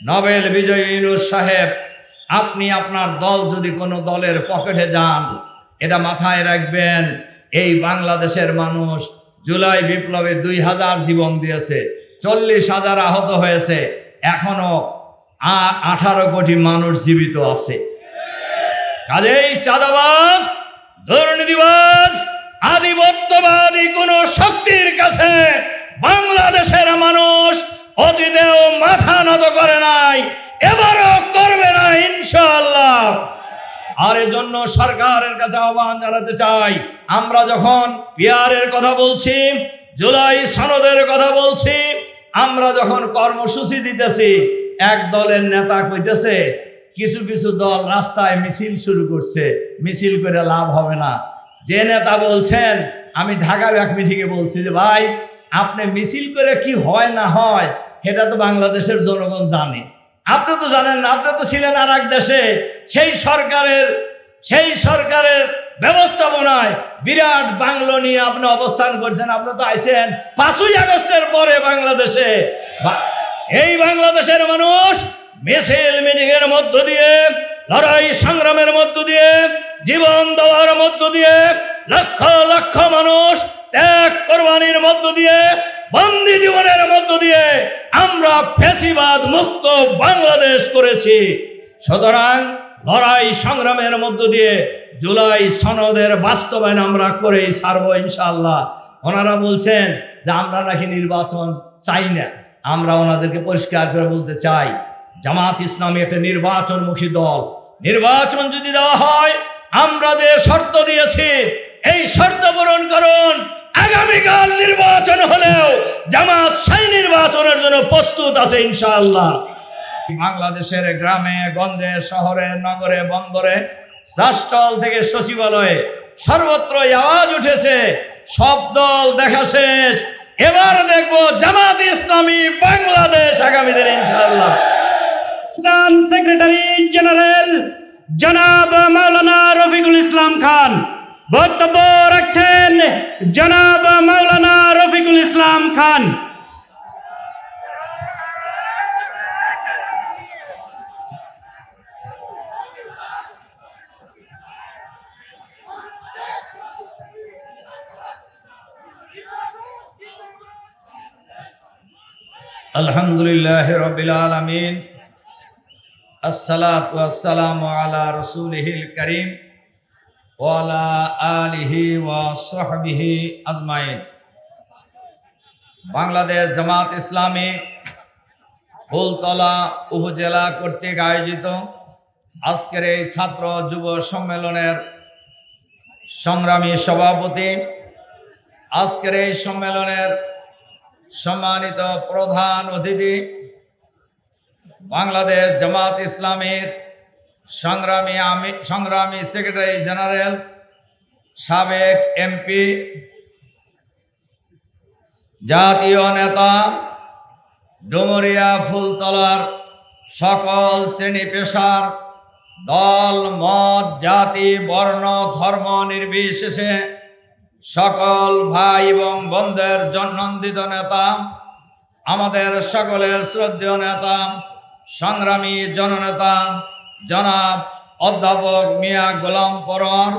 Nobel বিজয়ী ইউনুস সাহেব, আপনি আপনার দল যদি কোনো দলের পকেটে যান, এটা মাথায় রাখবেন, এই বাংলাদেশের মানুষ জুলাই বিপ্লবে দুই হাজার জীবন দিয়েছে, চল্লিশ হাজার আহত হয়েছে, এখনও আঠারো কোটি মানুষ জীবিত আছে। কাজেই চাঁদাবাজ, দুর্নীতিবাজ, আধিপত্যবাদী কোন শক্তির কাছে বাংলাদেশের মানুষ অতীতেও মাথা নত করে নাই, এবারও করবে না ইনশাআল্লাহ। আর জন্য সরকারের কাছে আহ্বান জানাতে চাই, আমরা যখন পিয়ারের কথা বলছি, জুলাই সনদের কথা বলছি, আমরা যখন কর্মসূচি দিতেছি, এক দলের নেতা কইতেছে, কিছু কিছু দল রাস্তায় মিছিল শুরু করছে, মিছিল করে লাভ হবে না। যে নেতা বলছেন, আমি ঢাকা ব্যাক মিটিংয়ে বলছি যে, ভাই, আপনি মিছিল করে কি হয় না হয় সেটা তো বাংলাদেশের জনগণ জানে। আপনি তো জানেন আপনি তো ছিলেন আর এক দেশে। সেই সরকারের সেই সরকারের ব্যবস্থাপনায় বিরাট বাংলো নিয়ে আপনি অবস্থান করছেন। আপনি তো আইছেন পাঁচই আগস্টের পরে বাংলাদেশে। এই বাংলাদেশের মানুষ মিছিল মিটিং এর মধ্য দিয়ে, লড়াই সংগ্রামের মধ্য দিয়ে, জীবন দেওয়ার মধ্য দিয়ে, লক্ষ লক্ষ মানুষ ত্যাগ কোরবানির মধ্য দিয়ে বন্দি জীবনের মধ্য দিয়ে আমরা ফেসিবাদ মুক্ত বাংলাদেশ করেছি। সুতরাং লড়াই সংগ্রামের মধ্য দিয়ে জুলাই সনদের বাস্তবায়ন আমরা করেই ছাড়ব ইনশাল্লাহ ওনারা বলছেন যে আমরা নাকি নির্বাচন চাই না। আমরা ওনাদেরকে পরিষ্কার করে বলতে চাই, জামাত ইসলামী একটা নির্বাচনমুখী দল। নির্বাচন যদি দেওয়া হয়, আমরা যে শর্ত দিয়েছি, এই শর্ত পূরণ করুন। আগামীকাল নির্বাচন হলেও জামাত সেই নির্বাচনের জন্য প্রস্তুত আছে ইনশাআল্লাহ। বাংলাদেশের গ্রামে গঞ্জে শহরে নগরে বন্দরে চাষটল থেকে সচিবালয়ে সর্বত্র আওয়াজ উঠেছে সব দল দেখা শেষ। এবার দেখব জামাত ইসলামী বাংলাদেশ আগামী দিনে ইনশাআল্লাহ। সেক্রেটারি জেনারেল জনাব মাওলানা রফিকুল ইসলাম খান বক্তব্য রাখছেন জনাব মাওলানা রফিকুল ইসলাম খান। আলহামদুলিল্লাহ রবিল আলমিন। আসসালাত আলা রসুলহিল করিম। বাংলাদেশ জামাত ইসলামী ফুলতলা উপজেলা কর্তৃক আয়োজিত আজকের এই ছাত্র যুব সম্মেলনের সংগ্রামী সভাপতি, আজকের এই সম্মেলনের সম্মানিত প্রধান অতিথি বাংলাদেশ জামাত ইসলামীর সংগ্রামী আমি, সংগ্রামী সেক্রেটারি জেনারেল, সাবেক এমপি, জাতীয় নেতা, ডুমুরিয়া ফুলতলার সকল শ্রেণি পেশার দল, মত, জাতি, বর্ণ, ধর্ম নির্বিশেষে সকল ভাই এবং বন্ধের জন্নন্দিত নেতা, আমাদের সকলের শ্রদ্ধেয় নেতা, সংগ্রামী জননেতা জনাব অধ্যাপক মিয়া গোলাম পরোয়ার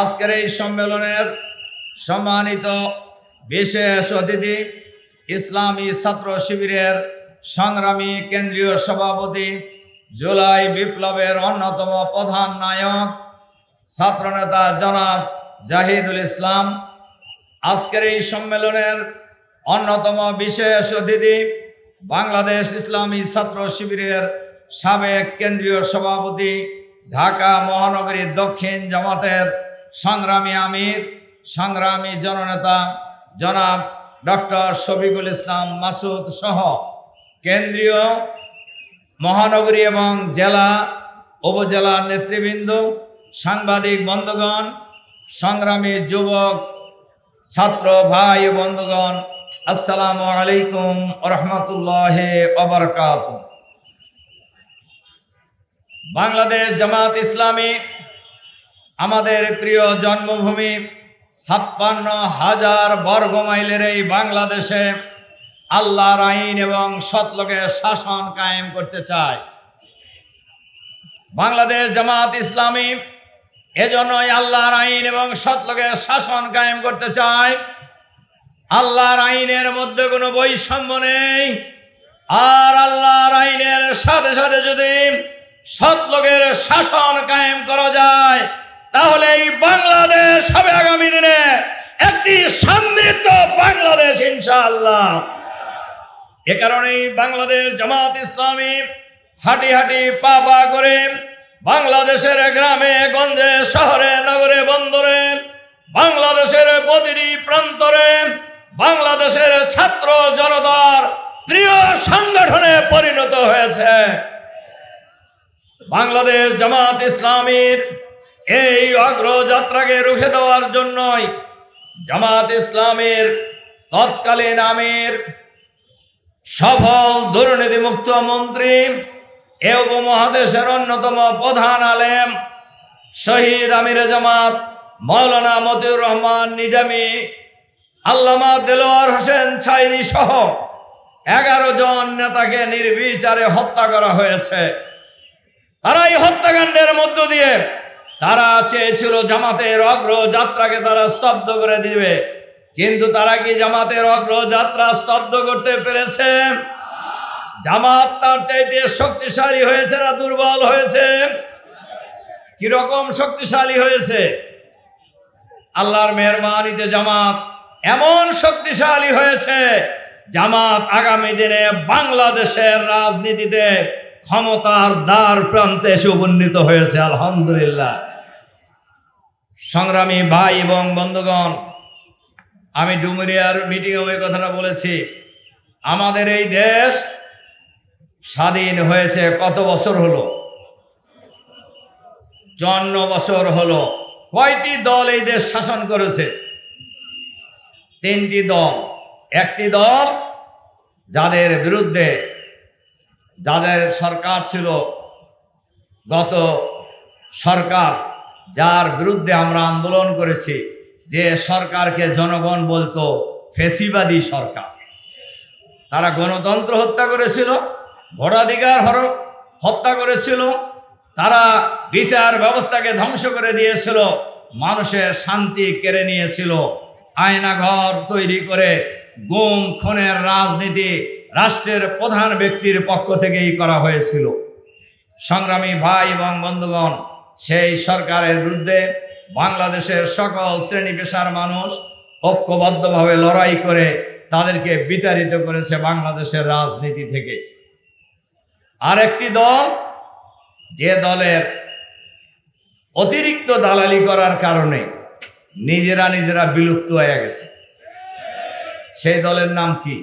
আজকের এই সম্মেলনের সম্মানিত বিশেষ অতিথি ইসলামী ছাত্র শিবিরের সংগ্রামী কেন্দ্রীয় সভাপতি জুলাই বিপ্লবের অন্যতম প্রধান নায়ক ছাত্রনেতা জনাব জাহিদুল ইসলাম। আজকের এই সম্মেলনের অন্যতম বিশেষ অতিথি বাংলাদেশ ইসলামী ছাত্র শিবিরের সাবেক কেন্দ্রীয় সভাপতি ঢাকা মহানগরী দক্ষিণ জামাতের সংগ্রামী আমির, সংগ্রামী জননেতা জনাব ডক্টর শফিকুল ইসলাম মাসুদ সহ কেন্দ্রীয় মহানগরী এবং জেলা উপজেলার নেতৃবৃন্দ, সাংবাদিক বন্ধুগণ, সংগ্রামী যুবক, ছাত্র ভাই বন্ধুগণ, আসসালামু আলাইকুম রহমতুল্লাহ অবরকাত বাংলাদেশ জামাত ইসলামী, আমাদের প্রিয় জন্মভূমি ছাপ্পান্ন হাজার বর্গ মাইলের এই বাংলাদেশে আল্লাহর আইন এবং সৎলোকের শাসন কায়েম করতে চায়। বাংলাদেশ জামাত ইসলামী এজন্যই আল্লাহর আইন এবং সৎলোকের শাসন কায়েম করতে চায়। আল্লাহর আইনের মধ্যে কোনো বৈষম্য নেই। আর আল্লাহর আইনের সাথে সাথে যদি সৎলোকের শাসন কায়েম করা যায়, তাহলে এই বাংলাদেশ হবে আগামী দিনে একটি সমৃদ্ধ বাংলাদেশ, ইনশাআল্লাহ। এ কারণেই বাংলাদেশ জামাত ইসলামী হাঁটি হাঁটি পা পা করে বাংলাদেশের গ্রামে, গঞ্জে, শহরে, নগরে, বন্দরে, বাংলাদেশের প্রতিটি প্রান্তরে বাংলাদেশের ছাত্র জনতার প্রিয় সংগঠনে পরিণত হয়েছে। বাংলাদেশ জামাত ইসলামীর এই অগ্রযাত্রাকে রুখে দেওয়ার জন্যই জামাত ইসলামের তৎকালীন আমির, সফল দুর্নীতিমুক্ত মন্ত্রী এ উপমহাদেশের অন্যতম প্রধান আলেম শহীদ আমির জামাত মৌলানা মতিউর রহমান নিজামী, আল্লামা দেলোয়ার হোসেন ছাইরি সহ এগারো জন নেতাকে নির্বিচারে হত্যা করা হয়েছে। তারা এই হত্যাকাণ্ডের মধ্য দিয়ে তারা চেয়েছিল জামাতের অগ্র যাত্রাকে তারা স্তব্ধ করে দিবে। কিন্তু তারা কি জামাতের অগ্র যাত্রা স্তব্ধ করতে পেরেছে? জামাত তার চাইতে শক্তিশালী হয়েছে না দুর্বল হয়েছে? কীরকম শক্তিশালী হয়েছে? আল্লাহর মেহরবানিতে জামাত এমন শক্তিশালী হয়েছে, জামাত আগামী দিনে বাংলাদেশের রাজনীতিতে ক্ষমতার দ্বার প্রান্তে এসে উপনীত হয়েছে, আলহামদুলিল্লাহ। সংগ্রামী ভাই এবং বন্ধুগণ, আমি ডুমুরিয়ার মিটিংয়ে ওই কথাটা বলেছি। আমাদের এই দেশ স্বাধীন হয়েছে কত বছর হলো? চন্ন বছর হলো। কয়টি দল এই দেশ শাসন করেছে? তিনটি দল। একটি দল যাদের বিরুদ্ধে যাদের সরকার ছিল, গত সরকার যার বিরুদ্ধে আমরা আন্দোলন করেছি, যে সরকারকে জনগণ বলতো, ফেসিবাদী সরকার। তারা গণতন্ত্র হত্যা করেছিল, ভোটাধিকার হর, হত্যা করেছিল, তারা বিচার ব্যবস্থাকে ধ্বংস করে দিয়েছিল, মানুষের শান্তি কেড়ে নিয়েছিল, আয়নাঘর তৈরি করে গুম, খুনের রাজনীতি রাষ্ট্রের প্রধান ব্যক্তির পক্ষ থেকেই করা হয়েছিল। সংগ্রামী ভাই এবং বন্ধুগণ, সেই সরকারের বিরুদ্ধে বাংলাদেশের সকল শ্রেণি পেশার মানুষ ঐক্যবদ্ধভাবে লড়াই করে তাদেরকে বিতাড়িত করেছে বাংলাদেশের রাজনীতি থেকে। আরেকটি দল, যে দলের অতিরিক্ত দালালি করার কারণে নিজেরা নিজেরা বিলুপ্ত হয়ে গেছে। সেই দলের নাম কি?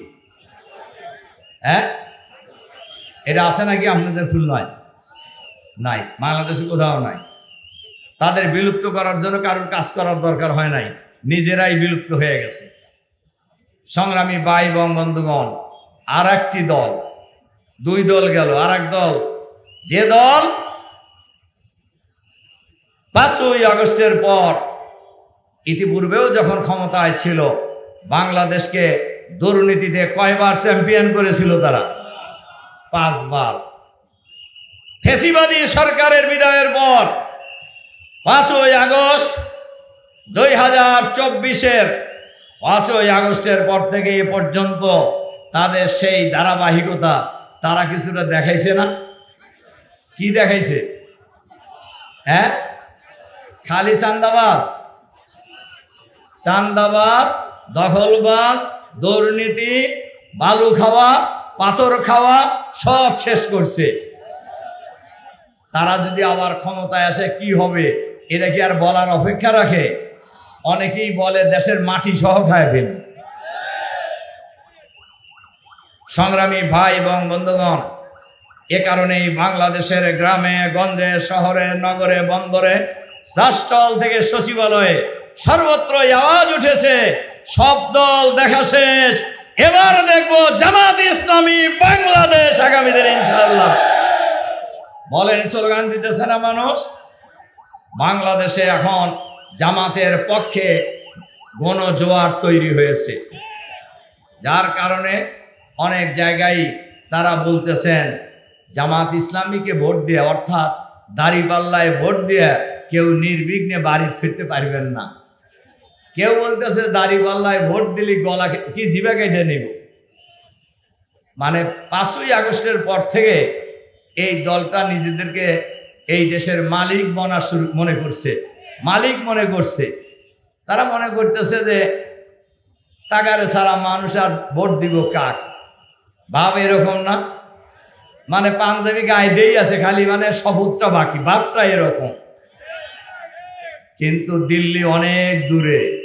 হ্যাঁ? এটা আছে নাকি? আপনাদের ফুল নয়। নাই। বাংলাদেশে কোথাও নাই। তাদের বিলুপ্ত করার জন্য কারোর কাজ করার দরকার হয় নাই। নিজেরাই বিলুপ্ত হয়ে গেছে। সংগ্রামী ভাই এবং বন্ধুগণ আর একটি দল, দুই দল গেল। আর এক দল, যে দল পাঁচই আগস্টের পর ইতিপূর্বেও যখন ক্ষমতায় ছিল, বাংলাদেশকে দুর্নীতিতে কয়বার চ্যাম্পিয়ন করেছিল তারা? পাঁচবার। ফেসিবাদী সরকারের বিদায়ের পর পাঁচই আগস্ট দুই হাজার চব্বিশের পাঁচই আগস্টের পর থেকে এ পর্যন্ত তাদের সেই ধারাবাহিকতা তারা কিছুটা দেখাইছে না? কি দেখাইছে? হ্যাঁ? খালি চান্দাবাজ? চান্দাবাজ, দখলবাজ দুর্নীতি, বালু খাওয়া, পাথর খাওয়া, সব শেষ করছে। তারা যদি আবার ক্ষমতায় আসে, কি হবে? এটা কি আর বলার অপেক্ষা রাখে? অনেকেই বলে দেশের মাটি সহ খায় ফেল। সংগ্রামী ভাই এবং বন্ধুগণ, এ কারণেই বাংলাদেশের গ্রামে, গঞ্জে, শহরে, নগরে, বন্দরে চাষটল থেকে সচিবালয়ে সর্বত্র আওয়াজ উঠেছে সব দল দেখা শেষ। এবার দেখব জামাত ইসলামী বাংলাদেশ আগামী দিন, ইনশাআল্লাহ। বলেন, স্লোগান দিতেছে না মানুষ? বাংলাদেশে এখন জামাতের পক্ষে গণজোয়ার তৈরি হয়েছে। যার কারণে অনেক জায়গায় তারা বলতেছেন, জামাত ইসলামীকে ভোট দিয়ে, অর্থাৎ দাড়িপাল্লায় ভোট দিয়ে কেউ নির্বিঘ্নে বাড়ি ফিরতে পারবেন না। কেউ বলতেছে, দাড়ি পাল্লায় ভোট দিলি, গলা কে- জিভে কেটে নিব? মানে পাঁচই আগস্টের পর থেকে এই দলটা নিজেদেরকে এই দেশের মালিক বনা শুরু, মনে করছে। মালিক মনে করছে। তারা মনে করতেছে যে টাকারে ছাড়া মানুষ আর ভোট দিব কাক? ভাব এরকম না? মানে পাঞ্জাবি গায়ে দেই আছে, খালি মানে শপথটা বাকি, ভাবটা এরকম। কিন্তু দিল্লি অনেক দূরে।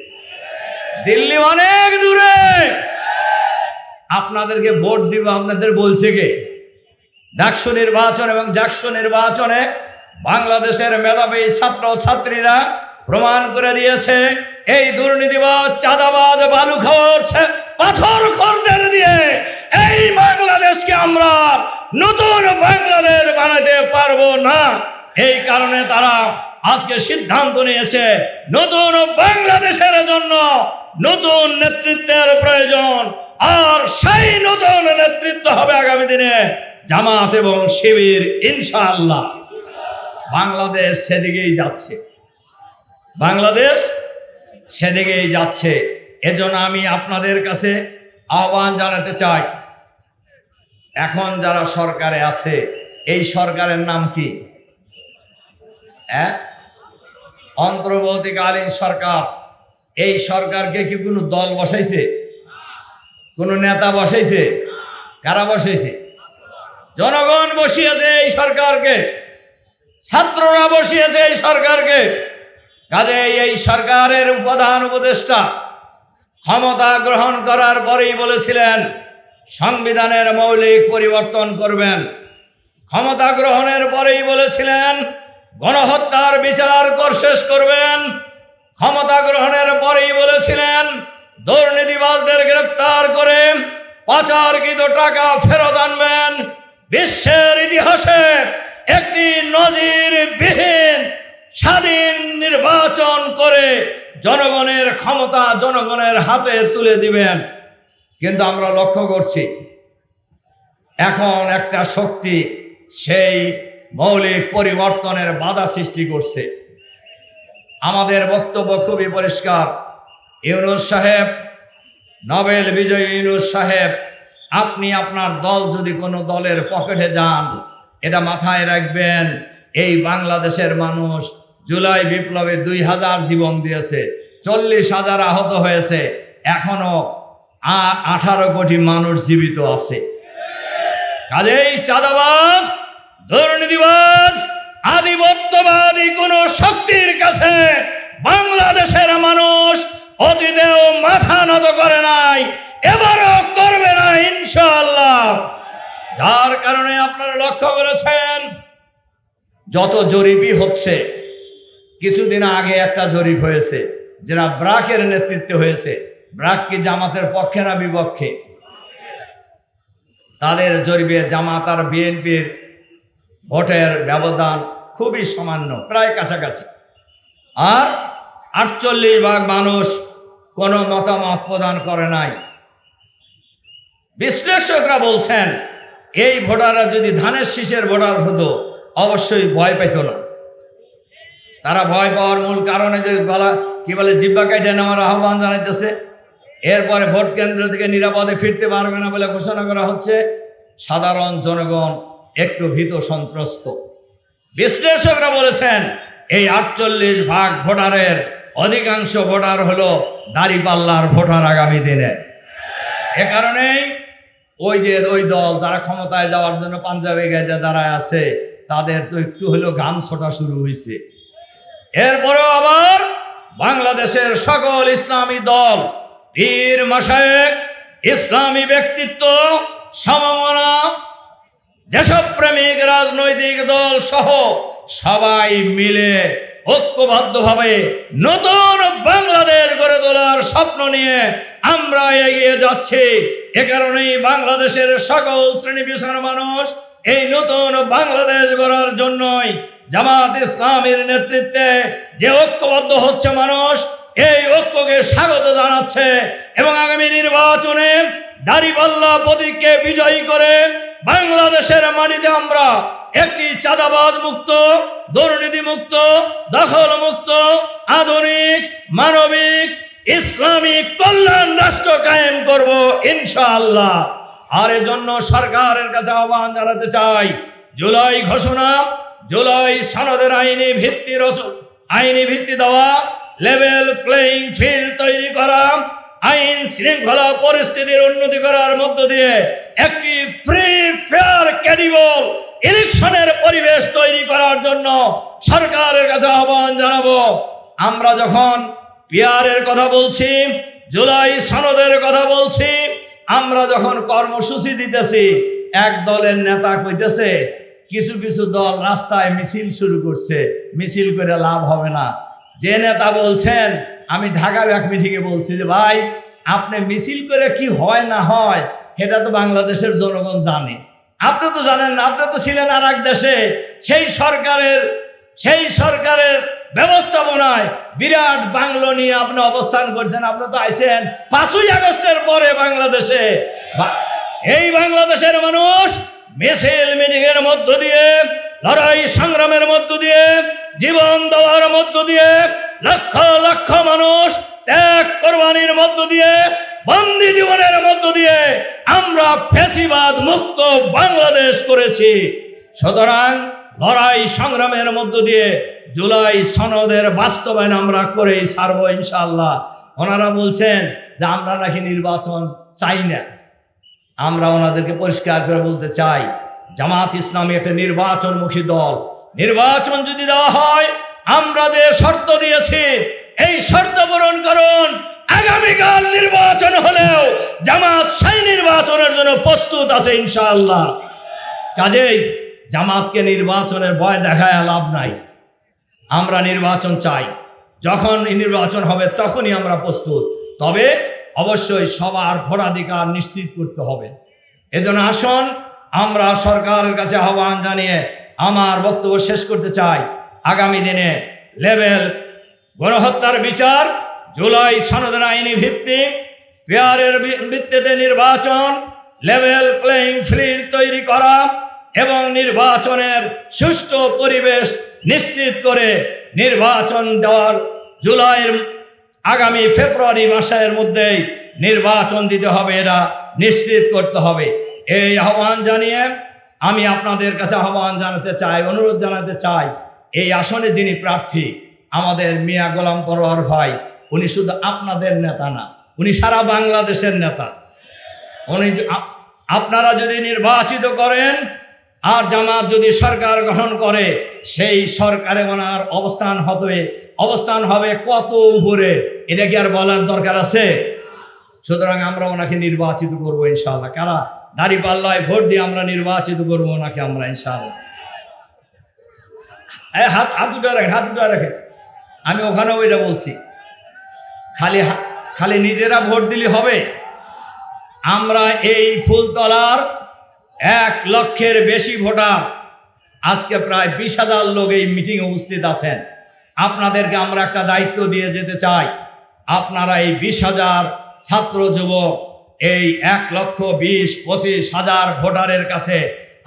দিল্লি অনেক দূরে। আপনাদেরকে ভোট দিব, আপনাদের বলছে কে? ডাকসু নির্বাচন এবং জাকসু নির্বাচনে বাংলাদেশের মেধাবী ছাত্র ছাত্রীরা প্রমাণ করে দিয়েছে, এই দুর্নীতিবাজ, চাঁদাবাজ, বালুখোর পাথর খোরদের দিয়ে এই বাংলাদেশকে আমরা নতুন বাংলাদেশ বানাতে পারব না। এই কারণে তারা আজকে সিদ্ধান্ত নিয়েছে, নতুন বাংলাদেশের জন্য নতুন নেতৃত্বের প্রয়োজন, আর সেই নতুন নেতৃত্ব হবে আগামী দিনে জামাত এবং শিবির, ইনশাআল্লাহ। বাংলাদেশ সেদিকেই যাচ্ছে। বাংলাদেশ সেদিকেই যাচ্ছে। এজন্য আমি আপনাদের কাছে আহ্বান জানাতে চাই, এখন যারা সরকারে আছে, এই সরকারের নাম কি? অন্তর্বর্তীকালীন সরকার। এই সরকারকে কি কোনো দল বসাইছে? কোনো নেতা বসাইছে? কারা বসাইছে? জনগণ বসিয়েছে এই সরকারকে। ছাত্ররা বসিয়েছে এই সরকারকে। কাজে এই সরকারের প্রধান উপদেষ্টা ক্ষমতা গ্রহণ করার পরেই বলেছিলেন, সংবিধানের মৌলিক পরিবর্তন করবেন। ক্ষমতা গ্রহণের পরেই বলেছিলেন, গণহত্যার বিচার কর, শেষ করবেন। ক্ষমতা গ্রহণের পরেই বলেছিলেন, দুর্নীতিবাজদের গ্রেপ্তার করে পাচারকৃত টাকা ফেরত আনবেন। বিশ্বের ইতিহাসে একটি নজিরবিহীন স্বাধীন নির্বাচন করে জনগণের ক্ষমতা জনগণের হাতে তুলে দিবেন। কিন্তু আমরা লক্ষ্য করছি, এখন একটা শক্তি সেই মৌলিক পরিবর্তনের বাধা সৃষ্টি করছে। আমাদের বক্তব্য খুবই পরিষ্কার। ইউনুস সাহেব, নোবেল বিজয়ী ইউনুস সাহেব, আপনি আপনার দল যদি কোনো দলের পকেটে যান, এটা মাথায় রাখবেন, এই বাংলাদেশের মানুষ জুলাই বিপ্লবে দুই হাজার জীবন দিয়েছে, চল্লিশ হাজার আহত হয়েছে, এখনও আঠারো কোটি মানুষ জীবিত আছে। কাজেই চাঁদাবাজ, দুর্নীতিবাজ আধিপত্যবাদী কোন শক্তির কাছে বাংলাদেশের মানুষ অতীতেও মাথা নত করে নাই, এবারও করবে না ইনশাআল্লাহ। যার কারণে আপনারা লক্ষ্য করেছেন, যত জরিপই হচ্ছে, কিছুদিন আগে একটা জরিপ হয়েছে যেটা ব্রাকের নেতৃত্বে হয়েছে, ব্রাক কি জামাতের পক্ষে না বিপক্ষে? তাদের জরিপে জামাত আর বিএনপির ভোটের ব্যবধান খুবই সামান্য, প্রায় কাছাকাছি। আর আটচল্লিশ ভাগ মানুষ কোনো মতামত প্রদান করে নাই। বিশ্লেষকরা বলছেন, এই ভোটাররা যদি ধানের শীষের ভোটার হতো, অবশ্যই ভয় পেত না। তারা ভয় পাওয়ার মূল কারণে যে গলা, কি বলে, জিব্বা কাইটে নেওয়ার আহ্বান জানাইতেছে। এরপরে ভোট কেন্দ্র থেকে নিরাপদে ফিরতে পারবে না বলে ঘোষণা করা হচ্ছে। সাধারণ জনগণ একটু ভীত সন্ত্রস্ত। বিশ্লেষকরা বলেছেন, এই আটচল্লিশ ভাগ ভোটারের অধিকাংশ ভোটার হলো দাড়িপাল্লার ভোটার আগামী দিনে। এ কারণেই ওই যে ওই দল যারা ক্ষমতায় যাওয়ার জন্য পাঞ্জাবি গাইতে দাঁড়ায় আছে, তাদের তো একটু হলেও ঘাম ছোটা শুরু হয়েছে এরপরেও আবার বাংলাদেশের সকল ইসলামী দল, পীর মাসায়েক ইসলামী ব্যক্তিত্ব, সমমনা দেশপ্রেমিক রাজনৈতিক দল সহ সবাই মিলে ঐক্যবদ্ধভাবে নতুন বাংলাদেশ গড়ে তোলার স্বপ্ন নিয়ে আমরা এগিয়ে যাচ্ছি। এ কারণেই বাংলাদেশের সকল শ্রেণি পেশার মানুষ এই নতুন বাংলাদেশ গড়ার জন্যই জামাত ইসলামের নেতৃত্বে যে ঐক্যবদ্ধ হচ্ছে মানুষ, এই ঐক্যকে স্বাগত জানাচ্ছে এবং আগামী নির্বাচনে দাড়িপাল্লা প্রতীককে বিজয়ী করে বাংলাদেশের মাটিতে আমরা একটি চাঁদাবাজ মুক্ত, দুর্নীতি মুক্ত, দখল মুক্ত, আধুনিক, মানবিক ইসলামিক কল্যাণ রাষ্ট্র কায়েম করব ইনশাআল্লাহ। আর এজন্য সরকারের কাছে আহ্বান জানাতে চাই, জুলাই ঘোষণা, জুলাই সনদের আইনি ভিত্তি আইনি ভিত্তি দেওয়া লেভেল প্লেইং ফিল্ড তৈরি করা আইন শৃঙ্খলা পরিস্থিতির উন্নতি করার মধ্য দিয়ে একটি ফ্রি ফেয়ার ক্যাডিবল ইলেকশনের পরিবেশ তৈরি করার জন্য সরকারের কাছে আহ্বান জানাব। আমরা যখন পিয়ারের কথা বলছি, জুলাই সনদের কথা বলছি, আমরা যখন কর্মসূচি দিতেছি, এক দলের নেতা কইতেছে, কিছু কিছু দল রাস্তায় মিছিল শুরু করছে, মিছিল করে লাভ হবে না। যে নেতা বলছেন আমি ঢাকা ব্যাক মিটিংয়ে বলছি যে, ভাই, আপনি মিছিল করে কি হয় না হয়, সেটা তো বাংলাদেশের জনগণ জানে। আপনি তো জানেন না, আপনি তো ছিলেন আর এক দেশে। সেই সরকারের সেই সরকারের ব্যবস্থাপনায় বিরাট বাংলো নিয়ে আপনি অবস্থান করছেন। আপনি তো আইছেন পাঁচই আগস্টের পরে বাংলাদেশে। এই বাংলাদেশের মানুষ মিছিল মিটিং এর মধ্য দিয়ে, লড়াই সংগ্রামের মধ্য দিয়ে, জীবন দেওয়ার মধ্য দিয়ে লক্ষ লক্ষ মানুষ ত্যাগ কোরবানির মধ্য দিয়ে, বন্দি জীবনের মধ্য দিয়ে আমরা ফেসিবাদ মুক্ত বাংলাদেশ করেছি। সুতরাং লড়াই সংগ্রামের মধ্য দিয়ে জুলাই সনদের বাস্তবায়ন আমরা করেই ছাড়বো ইনশাল্লাহ ওনারা বলছেন যে আমরা নাকি নির্বাচন চাই না। আমরা ওনাদেরকে পরিষ্কার করে বলতে চাই, জামাত ইসলামী একটা নির্বাচনমুখী দল। নির্বাচন যদি দেওয়া হয় আমরা যে শর্ত দিয়েছি, এই শর্ত পূরণ করুন। আগামীকাল নির্বাচন হলেও জামাত সেই নির্বাচনের জন্য প্রস্তুত আছে ইনশাআল্লাহ। কাজেই জামাতকে নির্বাচনের ভয় দেখায় লাভ নাই। আমরা নির্বাচন চাই। যখন নির্বাচন হবে তখনই আমরা প্রস্তুত। তবে অবশ্যই সবার ভোটাধিকার নিশ্চিত করতে হবে। এজন্য আসুন, আমরা সরকারের কাছে আহ্বান জানিয়ে আমার বক্তব্য শেষ করতে চাই। আগামী দিনে লেভেল গণহত্যার বিচার, জুলাই সনদের আইনি ভিত্তি, পেয়ারের ভিত্তিতে নির্বাচন, লেভেল প্লেইং ফিল্ড তৈরি করা এবং নির্বাচনের সুষ্ঠু পরিবেশ নিশ্চিত করে নির্বাচন দেওয়ার জুলাইয়ের আগামী ফেব্রুয়ারি মাসের মধ্যেই নির্বাচন দিতে হবে, এটা নিশ্চিত করতে হবে। এই আহ্বান জানিয়ে আমি আপনাদের কাছে আহ্বান জানাতে চাই, অনুরোধ জানাতে চাই এই আসনে যিনি প্রার্থী আমাদের মিয়া গোলাম পরোয়ার ভাই উনি শুধু আপনাদের নেতা না উনি সারা বাংলাদেশের নেতা। উনি আপনারা যদি নির্বাচিত করেন আর জামাত যদি সরকার গঠন করে সেই সরকারে ওনার অবস্থান হবে অবস্থান হবে কত উপরে এটা কি আর বলার দরকার আছে? সুতরাং আমরা ওনাকে নির্বাচিত করব ইনশাআল্লাহ। কারা? দাড়ি পাল্লায় ভোট দিয়ে আমরা নির্বাচিত করব ওনাকে আমরা ইনশাআল্লাহ। এ, হাত হাত দুটো রাখেন, হাত দুটো রাখেন। আমি ওখানেও ওইটা বলছি, খালি খালি নিজেরা ভোট দিলে হবে। আমরা এই ফুলতলার এক লক্ষের বেশি ভোটার, আজকে প্রায় বিশ হাজার লোক এই মিটিংয়ে উপস্থিত আছেন। আপনাদেরকে আমরা একটা দায়িত্ব দিয়ে যেতে চাই। আপনারা এই বিশ হাজার ছাত্র যুবক, এই এক লক্ষ বিশ পঁচিশ হাজার ভোটারের কাছে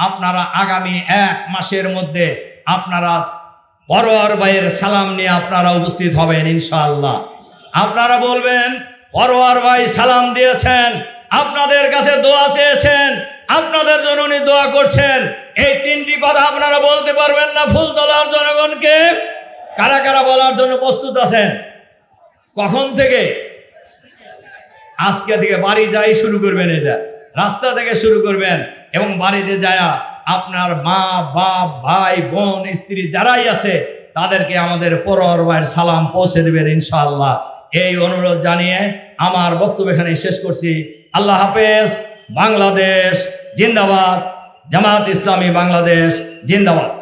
আপনারা আগামী এক মাসের মধ্যে আপনারা পরোয়ার ভাইয়ের সালাম নিয়ে আপনারা উপস্থিত হবেন, ইনশাআল্লাহ। আপনারা বলবেন পরোয়ার ভাই সালাম দিয়েছেন, আপনাদের কাছে দোয়া চেয়েছেন, আপনাদের জন্য উনি দোয়া করছেন। এই তিনটি কথা আপনারা বলতে পারবেন না, ফুল তোলার জনগণকে। কারা কারা বলার জন্য প্রস্তুত আছেন? কখন থেকে? আজকে থেকে বাড়ি যাই শুরু করবেন এটা। রাস্তা থেকে শুরু করবেন এবং বাড়িতে যায়া আপনার মা, বাপ, ভাই, বোন, স্ত্রী যারাই আছে, তাদেরকে আমাদের পরর ভাইয়ের সালাম পৌঁছে দেবেন ইনশাআল্লাহ। এই অনুরোধ জানিয়ে আমার বক্তব্য এখানে শেষ করছি। আল্লাহ হাফেজ। বাংলাদেশ জিন্দাবাদ। জামাত ইসলামী বাংলাদেশ জিন্দাবাদ।